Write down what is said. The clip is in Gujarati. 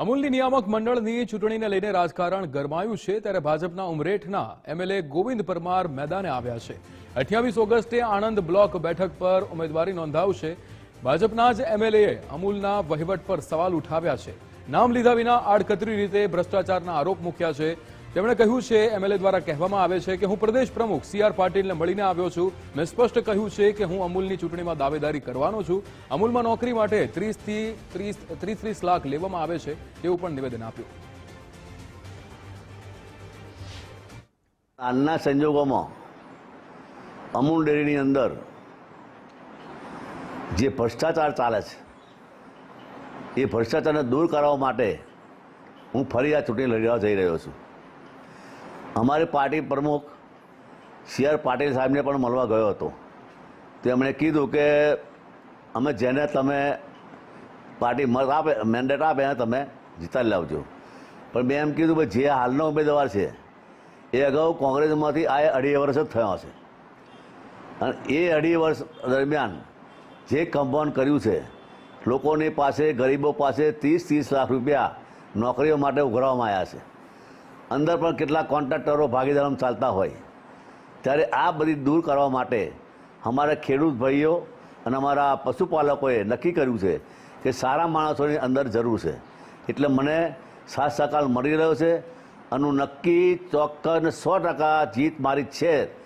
અમૂલની નિયામક મંડળની ચૂંટણીને લઈને રાજકારણ ગરમાયું છે ત્યારે ભાજપના ઉમરેઠના એમએલએ ગોવિંદ પરમાર મેદાને આવ્યા છે. અઠ્યાવીસ ઓગસ્ટે આણંદ બ્લોક બેઠક પર ઉમેદવારી નોંધાવશે. ભાજપના જ એમએલએ અમૂલના વહીવટ પર સવાલ ઉઠાવ્યા છે. નામ લીધા વિના આડકતરી રીતે ભ્રષ્ટાચારના આરોપ મૂક્યા છે. તેમણે કહ્યું છે એમએલએ દ્વારા કહેવામાં આવે છે કે હું પ્રદેશ પ્રમુખ સી આર પાટીલને મળીને આવ્યો છું. મેં સ્પષ્ટ કહ્યું છે કે હું અમૂલની ચૂંટણીમાં દાવેદારી કરવાનો છું. અમૂલમાં નોકરી માટે ત્રીસથી ત્રીસ ત્રીસ ત્રીસ લાખ લેવામાં આવે છે તેવું પણ નિવેદન આપ્યું. હાલના સંજોગોમાં અમૂલ ડેરીની અંદર જે ભ્રષ્ટાચાર ચાલે છે, એ ભ્રષ્ટાચારને દૂર કરવા માટે હું ફરી આ ચૂંટણી લડવા જઈ રહ્યો છું. અમારી પાર્ટી પ્રમુખ સી આર પાટીલ સાહેબને પણ મળવા ગયો હતો. તેમણે કીધું કે અમે જેને તમે પાર્ટી મત આપે મેન્ડેટ આપે એને તમે જીતાડી લાવજો. પણ મેં એમ કીધું કે જે હાલનો ઉમેદવાર છે, એ અગાઉ કોંગ્રેસમાંથી આ અઢી વર્ષ જ થયો છે અને એ અઢી વર્ષ દરમિયાન જે કમ્પાઉન્ડ કર્યું છે, લોકોની પાસે, ગરીબો પાસે ત્રીસ ત્રીસ લાખ રૂપિયા નોકરીઓ માટે ઉઘરાવવામાં આવ્યા છે. અંદર પણ કેટલા કોન્ટ્રાક્ટરો ભાગીદારો ચાલતા હોય. ત્યારે આ બધી દૂર કરવા માટે અમારા ખેડૂત ભાઈઓ અને અમારા પશુપાલકોએ નક્કી કર્યું છે કે સારા માણસોની અંદર જરૂર છે. એટલે મને સાથ સહકાર મળી રહ્યો છે. અને નક્કી ચોક્કસ સો ટકા જીત મારી છે.